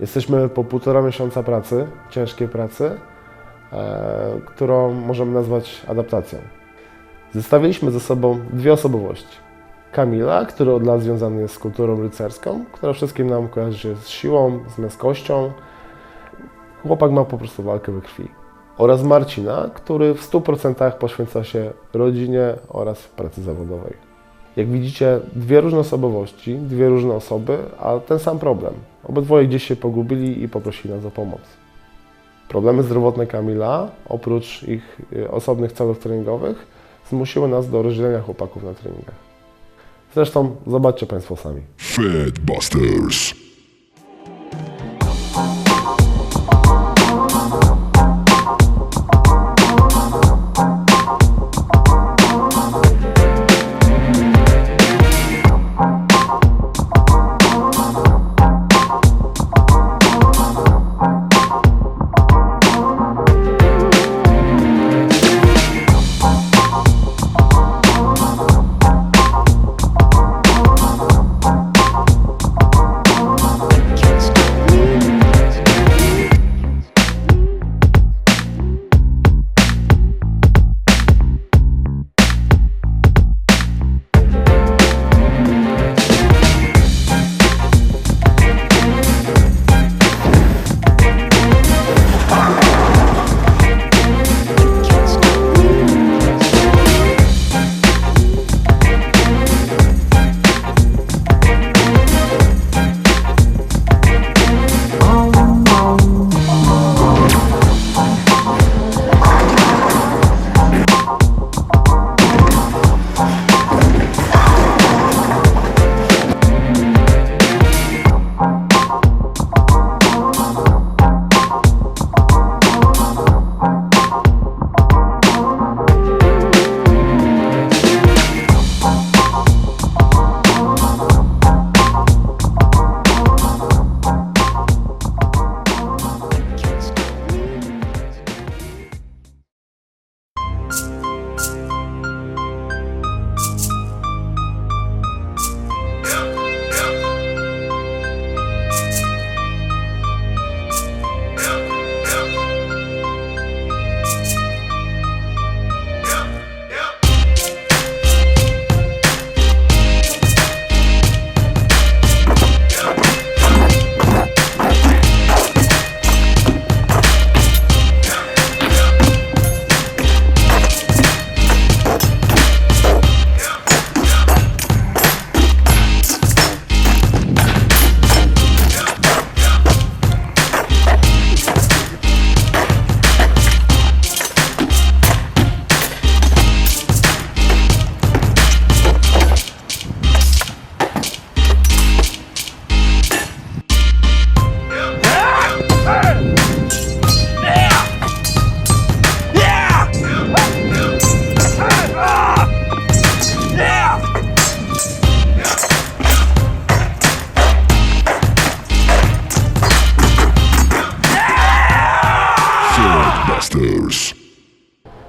Jesteśmy po półtora miesiąca pracy, ciężkiej pracy, e, którą możemy nazwać adaptacją. Zestawiliśmy ze sobą dwie osobowości. Kamila, który od lat związany jest z kulturą rycerską, która wszystkim nam kojarzy się z siłą, z męskością. Chłopak ma po prostu walkę we krwi. Oraz Marcina, który w 100% poświęca się rodzinie oraz pracy zawodowej. Jak widzicie, dwie różne osobowości, dwie różne osoby, a ten sam problem. Obydwoje gdzieś się pogubili i poprosili nas o pomoc. Problemy zdrowotne Kamila, oprócz ich y, osobnych celów treningowych, zmusiły nas do rozdzielenia chłopaków na treningach. Zresztą zobaczcie Państwo sami.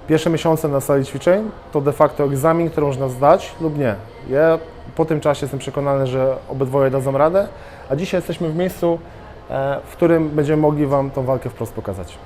Pierwsze miesiące na sali ćwiczeń to de facto egzamin, który można zdać lub nie. Ja po tym czasie jestem przekonany, że obydwoje dadzą radę, a dzisiaj jesteśmy w miejscu, e, w którym będziemy mogli Wam tą walkę wprost pokazać.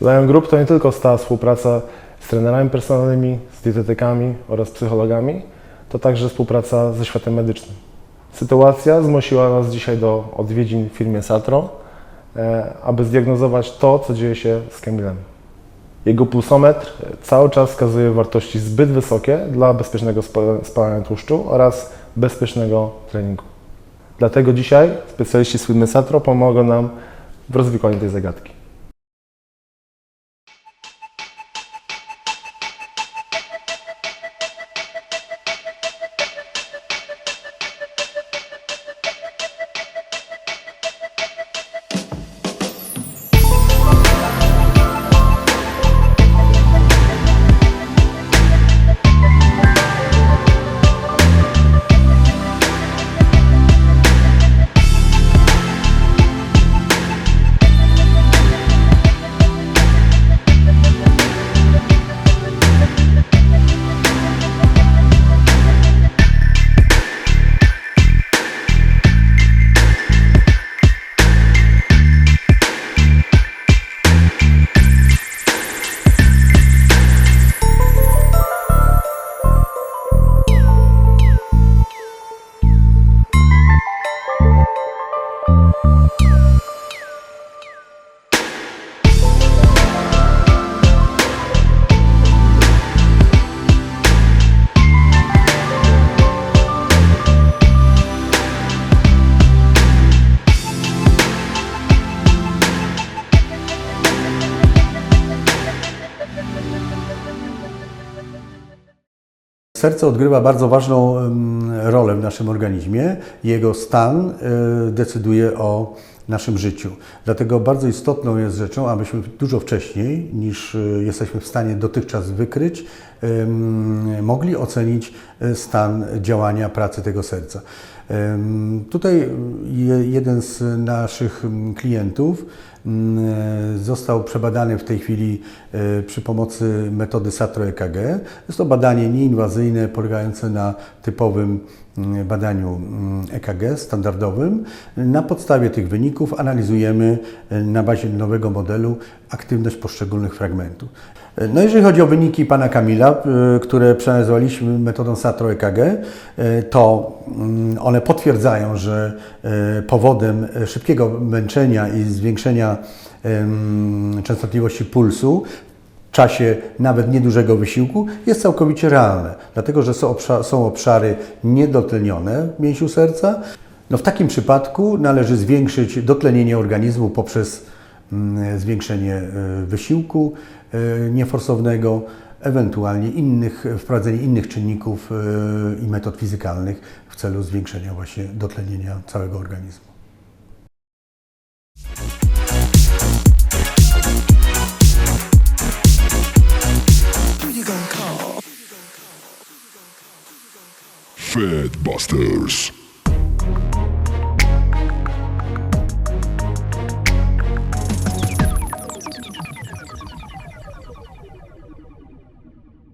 Lion Group to nie tylko stała współpraca z trenerami personalnymi, z dietetykami oraz psychologami, to także współpraca ze światem medycznym. Sytuacja zmusiła nas dzisiaj do odwiedzin w firmie Satro, e, aby zdiagnozować to, co dzieje się z Kamilem. Jego pulsometr cały czas wskazuje wartości zbyt wysokie dla bezpiecznego spa- spalania tłuszczu oraz bezpiecznego treningu. Dlatego dzisiaj specjaliści z firmy Satro pomogą nam w rozwikłaniu tej zagadki. Serce odgrywa bardzo ważną rolę w naszym organizmie. Jego stan e, decyduje o naszym życiu. Dlatego bardzo istotną jest rzeczą, abyśmy dużo wcześniej niż e, jesteśmy w stanie dotychczas wykryć, mogli ocenić e, stan działania pracy tego serca. Tutaj je- jeden z naszych klientów został przebadany w tej chwili e, przy pomocy metody SATRO EKG. Jest to badanie nieinwazyjne polegające na typowym mm, badaniu mm, EKG standardowym. Na podstawie tych wyników analizujemy e, na bazie nowego modelu aktywność poszczególnych fragmentów. E, No jeżeli chodzi o wyniki pana Kamila, które przeanalizowaliśmy metodą SATRO EKG, e, to mm, one potwierdzają, że powodem szybkiego męczenia i zwiększenia częstotliwości pulsu w czasie nawet niedużego wysiłku jest całkowicie realne, dlatego że są, są obszary niedotlenione w mięsiu serca. No w takim przypadku należy zwiększyć dotlenienie organizmu poprzez mm, zwiększenie e, wysiłku e, nieforsownego, ewentualnie innych, wprowadzenie innych czynników e, i metod fizykalnych w celu zwiększenia właśnie dotlenienia całego organizmu. Fedbusters.